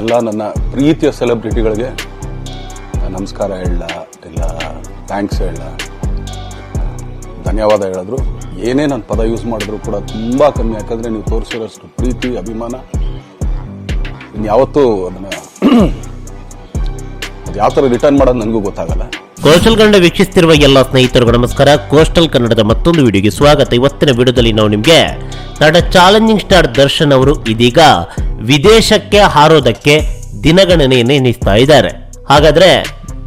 ಎಲ್ಲ ನನ್ನ ಪ್ರೀತಿಯ ಸೆಲೆಬ್ರಿಟಿಗಳಿಗೆ ನಮಸ್ಕಾರ ಹೇಳ ಇಲ್ಲ ಥ್ಯಾಂಕ್ಸ್ ಹೇಳ ಧನ್ಯವಾದ ಹೇಳಿದ್ರು. ಏನೇ ನಾನು ಪದ ಯೂಸ್ ಮಾಡಿದ್ರು ಕೂಡ ತುಂಬ ಕಮ್ಮಿ, ಯಾಕಂದರೆ ನೀವು ತೋರಿಸಿರೋಷ್ಟು ಪ್ರೀತಿ, ಅಭಿಮಾನ. ಇನ್ಯಾವತ್ತೂ ಅದನ್ನು ಅದು ಯಾವ ಥರ ರಿಟರ್ನ್ ಮಾಡೋದು ನನಗೂ ಗೊತ್ತಾಗಲ್ಲ. ಕೋಸ್ಟಲ್ ಕನ್ನಡ ವೀಕ್ಷಿಸ್ತಿರುವ ಎಲ್ಲ ಸ್ನೇಹಿತರಿಗೂ ನಮಸ್ಕಾರ. ಕೋಸ್ಟಲ್ ಕನ್ನಡದ ಮತ್ತೊಂದು ವಿಡಿಯೋಗೆ ಸ್ವಾಗತ. ಇವತ್ತಿನ ವಿಡಿಯೋದಲ್ಲಿ ನಾವು ನಿಮಗೆ ನಟ ಚಾಲೆಂಜಿಂಗ್ ಸ್ಟಾರ್ ದರ್ಶನ್ ಅವರು ಇದೀಗ ವಿದೇಶಕ್ಕೆ ಹಾರೋದಕ್ಕೆ ದಿನಗಣನೆಯನ್ನು ಎಣಿಸ್ತಾ ಇದ್ದಾರೆ. ಹಾಗಾದ್ರೆ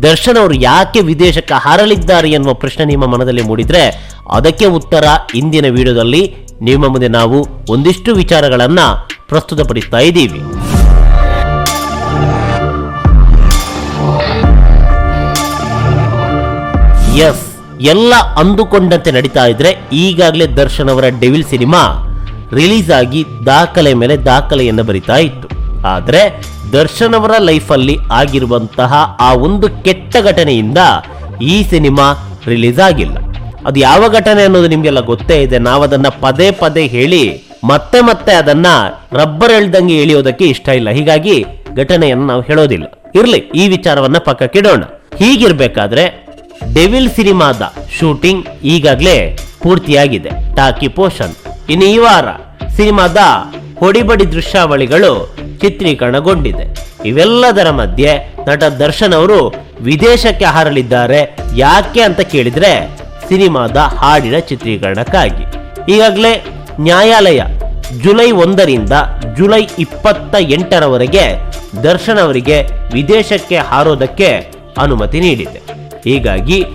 ದರ್ಶನ್ ಅವರು ಯಾಕೆ ವಿದೇಶಕ್ಕೆ ಹಾರಲಿದ್ದಾರೆ ಎನ್ನುವ ಪ್ರಶ್ನೆ ನಿಮ್ಮ ಮನದಲ್ಲಿ ಮೂಡಿದ್ರೆ ಅದಕ್ಕೆ ಉತ್ತರ ಇಂದಿನ ವಿಡಿಯೋದಲ್ಲಿ ನಿಮ್ಮ ಮುಂದೆ ನಾವು ಒಂದಿಷ್ಟು ವಿಚಾರಗಳನ್ನ ಪ್ರಸ್ತುತಪಡಿಸ್ತಾ ಇದ್ದೀವಿ. ಎಸ್ ಎಲ್ಲ ಅಂದುಕೊಂಡಂತೆ ನಡೀತಾ ಇದ್ರೆ ಈಗಾಗಲೇ ದರ್ಶನ್ ಅವರ ಡೆವಿಲ್ ಸಿನಿಮಾ ರಿಲೀಸ್ ಆಗಿ ದಾಖಲೆ ಮೇಲೆ ದಾಖಲೆಯನ್ನು ಬರಿತಾ ಇತ್ತು. ಆದರೆ ದರ್ಶನ್ ಅವರ ಲೈಫಲ್ಲಿ ಆಗಿರುವಂತಹ ಆ ಒಂದು ಕೆಟ್ಟ ಘಟನೆಯಿಂದ ಈ ಸಿನಿಮಾ ರಿಲೀಸ್ ಆಗಿಲ್ಲ. ಅದು ಯಾವ ಘಟನೆ ಅನ್ನೋದು ನಿಮ್ಗೆಲ್ಲ ಗೊತ್ತೇ ಇದೆ. ನಾವು ಅದನ್ನ ಪದೇ ಪದೇ ಹೇಳಿ ಮತ್ತೆ ಮತ್ತೆ ಅದನ್ನ ರಬ್ಬರ್ ಎಳ್ದಂಗೆ ಎಳೆಯೋದಕ್ಕೆ ಇಷ್ಟ ಇಲ್ಲ. ಹೀಗಾಗಿ ಘಟನೆಯನ್ನು ನಾವು ಹೇಳೋದಿಲ್ಲ. ಇರ್ಲಿ, ಈ ವಿಚಾರವನ್ನ ಪಕ್ಕಕ್ಕಿಡೋಣ. ಹೀಗಿರ್ಬೇಕಾದ್ರೆ ಡೆವಿಲ್ ಸಿನಿಮಾದ ಶೂಟಿಂಗ್ ಈಗಾಗಲೇ ಪೂರ್ತಿಯಾಗಿದೆ. ಟಾಕಿ ಪೋಷನ್ ಇನ್ನು ಈ ವಾರ ಸಿನಿಮಾದ ಹೊಡಿಬಡಿ ದೃಶ್ಯಾವಳಿಗಳು ಚಿತ್ರೀಕರಣಗೊಂಡಿದೆ. ಇವೆಲ್ಲದರ ಮಧ್ಯೆ ನಟ ದರ್ಶನ್ ಅವರು ವಿದೇಶಕ್ಕೆ ಹಾರಲಿದ್ದಾರೆ, ಯಾಕೆ ಅಂತ ಕೇಳಿದ್ರೆ ಸಿನಿಮಾದ ಹಾಡಿನ ಚಿತ್ರೀಕರಣಕ್ಕಾಗಿ. ಈಗಾಗಲೇ ನ್ಯಾಯಾಲಯ ಜುಲೈ ಒಂದರಿಂದ ಜುಲೈ ಇಪ್ಪತ್ತ ಎಂಟರವರೆಗೆ ದರ್ಶನ್ ಅವರಿಗೆ ವಿದೇಶಕ್ಕೆ ಹಾರೋದಕ್ಕೆ ಅನುಮತಿ ನೀಡಿದೆ. ಹೀಗಾಗಿ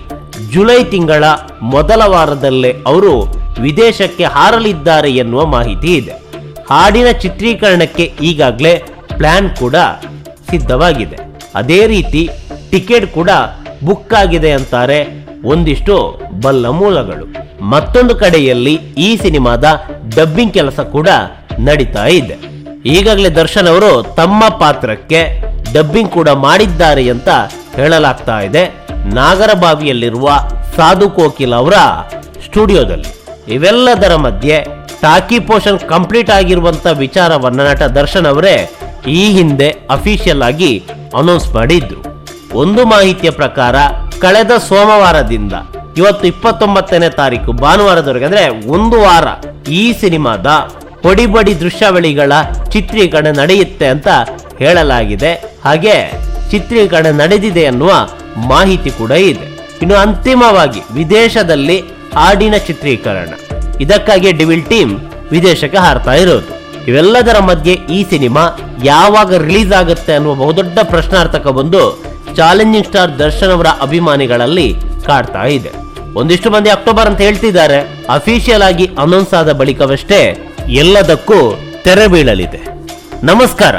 ಜುಲೈ ತಿಂಗಳ ಮೊದಲ ವಾರದಲ್ಲೇ ಅವರು ವಿದೇಶಕ್ಕೆ ಹಾರಲಿದ್ದಾರೆ ಎನ್ನುವ ಮಾಹಿತಿ ಇದೆ. ಹಾಡಿನ ಚಿತ್ರೀಕರಣಕ್ಕೆ ಈಗಾಗಲೇ ಪ್ಲ್ಯಾನ್ ಕೂಡ ಸಿದ್ಧವಾಗಿದೆ. ಅದೇ ರೀತಿ ಟಿಕೆಟ್ ಕೂಡ ಬುಕ್ ಆಗಿದೆ ಅಂತಾರೆ ಒಂದಿಷ್ಟು ಬಲ್ಲ ಮೂಲಗಳು. ಮತ್ತೊಂದು ಕಡೆಯಲ್ಲಿ ಈ ಸಿನಿಮಾದ ಡಬ್ಬಿಂಗ್ ಕೆಲಸ ಕೂಡ ನಡೀತಾ ಇದೆ. ಈಗಾಗಲೇ ದರ್ಶನ್ ಅವರು ತಮ್ಮ ಪಾತ್ರಕ್ಕೆ ಡಬ್ಬಿಂಗ್ ಕೂಡ ಮಾಡಿದ್ದಾರೆ ಅಂತ ಹೇಳಲಾಗ್ತಾ ಇದೆ. ನಾಗರಬಾವಿಯಲ್ಲಿರುವ ಸಾಧು ಕೋಕಿಲ್ ಅವರ ಸ್ಟುಡಿಯೋದಲ್ಲಿ. ಇವೆಲ್ಲದರ ಮಧ್ಯೆ ಟಾಕಿ ಪೋಷನ್ ಕಂಪ್ಲೀಟ್ ಆಗಿರುವಂತ ವಿಚಾರವನ್ನ ನಟ ದರ್ಶನ್ ಅವರೇ ಈ ಹಿಂದೆ ಅಫಿಷಿಯಲ್ ಆಗಿ ಅನೌನ್ಸ್ ಮಾಡಿದ್ರು. ಒಂದು ಮಾಹಿತಿಯ ಪ್ರಕಾರ ಕಳೆದ ಸೋಮವಾರದಿಂದ ಇವತ್ತು ಇಪ್ಪತ್ತೊಂಬತ್ತನೇ ತಾರೀಕು ಭಾನುವಾರದವರೆಗೆ ಅಂದ್ರೆ ಒಂದು ವಾರ ಈ ಸಿನಿಮಾದ ಹೊಡಿಬಡಿ ದೃಶ್ಯಾವಳಿಗಳ ಚಿತ್ರೀಕರಣ ನಡೆಯುತ್ತೆ ಅಂತ ಹೇಳಲಾಗಿದೆ. ಹಾಗೆ ಚಿತ್ರೀಕರಣ ನಡೆದಿದೆ ಅನ್ನುವ ಮಾಹಿತಿ ಕೂಡ ಇದೆ. ಇನ್ನು ಅಂತಿಮವಾಗಿ ವಿದೇಶದಲ್ಲಿ ಹಾಡಿನ ಚಿತ್ರೀಕರಣ. ಇದಕ್ಕಾಗಿ ಡಿವಿಲ್ ಟೀಮ್ ವಿದೇಶಕ್ಕೆ ಹಾರ್ತಾ ಇರೋದು. ಇವೆಲ್ಲದರ ಮಧ್ಯೆ ಈ ಸಿನಿಮಾ ಯಾವಾಗ ರಿಲೀಸ್ ಆಗುತ್ತೆ ಅನ್ನುವ ಬಹುದೊಡ್ಡ ಪ್ರಶ್ನಾರ್ಥಕ ಬಂದು ಚಾಲೆಂಜಿಂಗ್ ಸ್ಟಾರ್ ದರ್ಶನ್ ಅವರ ಅಭಿಮಾನಿಗಳಲ್ಲಿ ಕಾಡ್ತಾ ಇದೆ. ಒಂದಿಷ್ಟು ಮಂದಿ ಅಕ್ಟೋಬರ್ ಅಂತ ಹೇಳ್ತಿದ್ದಾರೆ. ಅಫಿಷಿಯಲ್ ಆಗಿ ಅನೌನ್ಸ್ ಆದ ಬಳಿಕವಷ್ಟೇ ಎಲ್ಲದಕ್ಕೂ ತೆರೆ ಬೀಳಲಿದೆ. ನಮಸ್ಕಾರ.